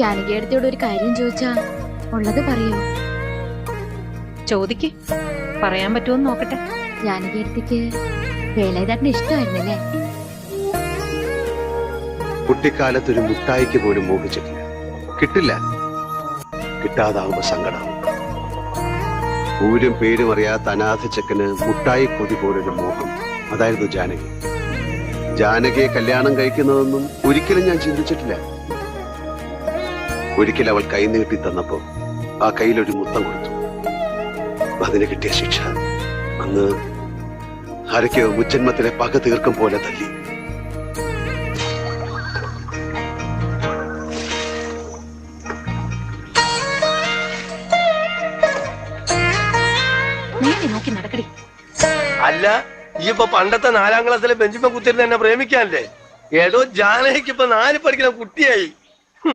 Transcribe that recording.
ജാനകിയടുത്തോട് ഒരു കാര്യം ചോദിച്ചാ ഉള്ളത് പറയോ? ചോദിക്ക്. പറയാൻ പറ്റുമെന്ന് നോക്കട്ടെ. ജാനകിയടുത്തേക്ക് വേലായുധേട്ടന് ഇഷ്ടമായിരുന്നല്ലേ കുട്ടിക്കാലത്ത് ഒരു മുട്ടായിക്ക് പോലും മോഹിച്ചിട്ടില്ല. കിട്ടില്ല. കിട്ടാതാവുമ്പോ സങ്കടം ഊരും പേരും അറിയാത്ത അനാഥ ചെക്കന് മുട്ടായി കൊതി പോലൊരു മോഹം. അതായിരുന്നു ജാനകി. ജാനകിയെ കല്യാണം കഴിക്കുന്നതൊന്നും ഒരിക്കലും ഞാൻ ചിന്തിച്ചിട്ടില്ല. ഒരിക്കൽ അവൾ കൈ നീട്ടി തന്നപ്പോ ആ കയ്യിലൊരു മുത്തം കൊടുത്തു. അതിന് കിട്ടിയ ശിക്ഷ അന്ന് ആരൊക്കെയോ മുച്ചന്മത്തിലെ പക തീർക്കും പോലെ തല്ലി. നേരെ നോക്കി നടക്കടി. അല്ല ഈ ഇപ്പൊ പണ്ടത്തെ നാലാം ക്ലാസ്സിലെ ബെഞ്ചിമ കുത്തിരുന്ന് എന്നെ പ്രേമിക്കാനല്ലേ? ഏതോ ജാനകിക്ക് ഇപ്പൊ നാല് പഠിക്കുന്ന കുട്ടിയായി.